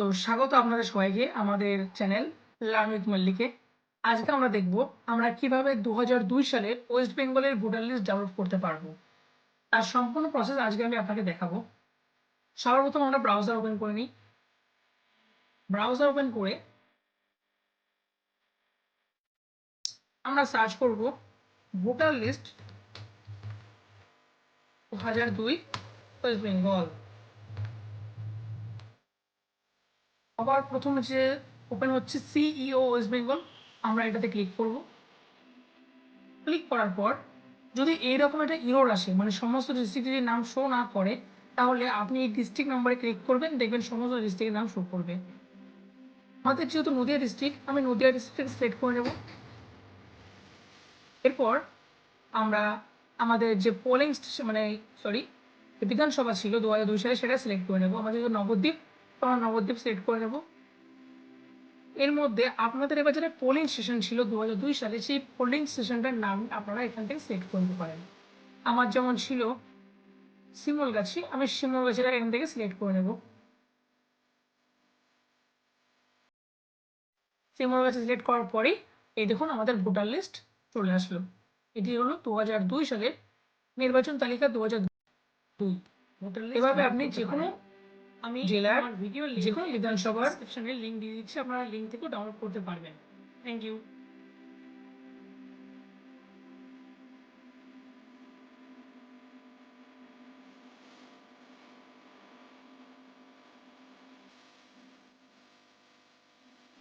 তো স্বাগত আপনাদের সবাইকে আমাদের চ্যানেল লার্ন মল্লিকে। আজকে আমরা দেখব আমরা কীভাবে দু দুই সালে ওয়েস্ট বেঙ্গলের ভোটার লিস্ট ডাউনলোড করতে পারব। তার সম্পূর্ণ প্রসেস আজকে আমি আপনাকে দেখাবো। সর্বপ্রথম আমরা ব্রাউজার ওপেন করে নিই। ব্রাউজার ওপেন করে আমরা সার্চ করব ভোটার লিস্ট দু হাজার দুই ওয়েস্ট বেঙ্গল। আবার প্রথম যে ওপেন হচ্ছে সিইও ওয়েস্ট বেঙ্গল আমরা এটাতে ক্লিক করব। ক্লিক করার পর যদি এইরকম একটা ইরোর আসে মানে সমস্ত ডিস্ট্রিক্ট যদি নাম শো না করে, তাহলে আপনি এই ডিস্ট্রিক্ট নাম্বারে ক্লিক করবেন, দেখবেন সমস্ত ডিস্ট্রিক্টের নাম শো করবে। আমাদের যেহেতু নদিয়া ডিস্ট্রিক্ট আমি নদিয়া ডিস্ট্রিক্ট সিলেক্ট করে নেব। এরপর আমরা আমাদের যে পোলিং স্টেশন মানে সরি বিধানসভা ছিল দু হাজার দুই সালে, সেটা সিলেক্ট করে নেব। আমাদের নবদ্বীপ আমরা নবদ্বীপ সিলেক্ট করে নেব। এর মধ্যে আপনাদের এবার যেটা পোলিং স্টেশন ছিল দু দুই সালে সেই পোলিং স্টেশনটার নাম আপনারা এখান থেকে সিলেক্ট করতে পারেন। আমার যেমন ছিল শিমলগাছি আমি শিমলগাছিটা এখান থেকে সিলেক্ট করে নেব। শিমলগাছি সিলেক্ট করার পরেই এই দেখুন আমাদের ভোটার লিস্ট চলে আসলো। এটি হলো দু হাজার দুই সালের নির্বাচন তালিকা দু হাজার দুই এভাবে আপনি যে কোনো আমি জেলার ভিডিও যে কোনো বিধানসভার লিঙ্ক দিয়ে দিচ্ছি আপনারা লিঙ্ক থেকে ডাউনলোড করতে পারবেন। Thank you